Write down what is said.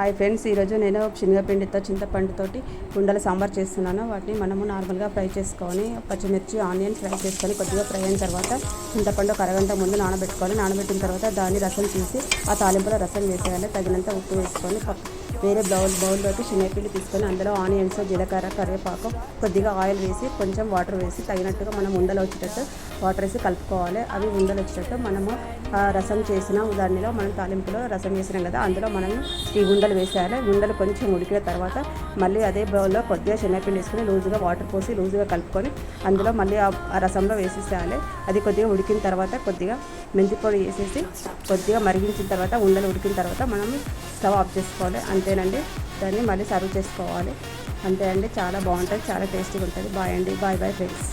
Hi friends ఈరోజు నేను శనగపిండితో చింతపండుతోటి కుండలు సాంబార్ చేస్తున్నాను. వాటిని మనము నార్మల్గా ఫ్రై చేసుకొని పచ్చిమిర్చి ఆనియన్ ఫ్రై చేసుకొని కొద్దిగా ఫ్రై అయిన తర్వాత చింతపండు ఒక అరగంట ముందు నానబెట్టుకోవాలి. నానబెట్టిన తర్వాత దాన్ని రసం తీసి ఆ తాలింపులో రసం వేసేయాలి. తగినంత ఉప్పు వేసుకొని పక్క- వేరే బౌల్ బౌల్లోకి శనగపిండి తీసుకొని అందులో ఆనియన్స్ జీలకర్ర కరివేపాకు కొద్దిగా ఆయిల్ వేసి కొంచెం వాటర్ వేసి తగినట్టుగా మనం ఉండలు వచ్చేటట్టు వాటర్ వేసి కలుపుకోవాలి. అవి ఉండలు వచ్చేటట్టు మనము ఆ రసం చేసిన దానిలో మనం తాలింపులో రసం వేసినాం కదా అందులో మనం ఈ ఉండలు వేసేయాలి. ఉండలు కొంచెం ఉడికిన తర్వాత మళ్ళీ అదే బౌల్లో కొద్దిగా శనగపిండి వేసుకొని లూజుగా వాటర్ పోసి లూజుగా కలుపుకొని అందులో మళ్ళీ ఆ రసంలో వేసేసేయాలి. అది కొద్దిగా ఉడికిన తర్వాత కొద్దిగా మెంతి పొడి వేసేసి కొద్దిగా మరిగించిన తర్వాత ఉండలు ఉడికిన తర్వాత మనం స్టవ్ ఆఫ్ చేసుకోవాలి. అంతే. అంతేనండి దాన్ని మళ్ళీ సర్వ్ చేసుకోవాలి. అంతే అండి. చాలా బాగుంటుంది. చాలా టేస్టీగా ఉంటుంది. బాయ్ అండి. Bye bye friends.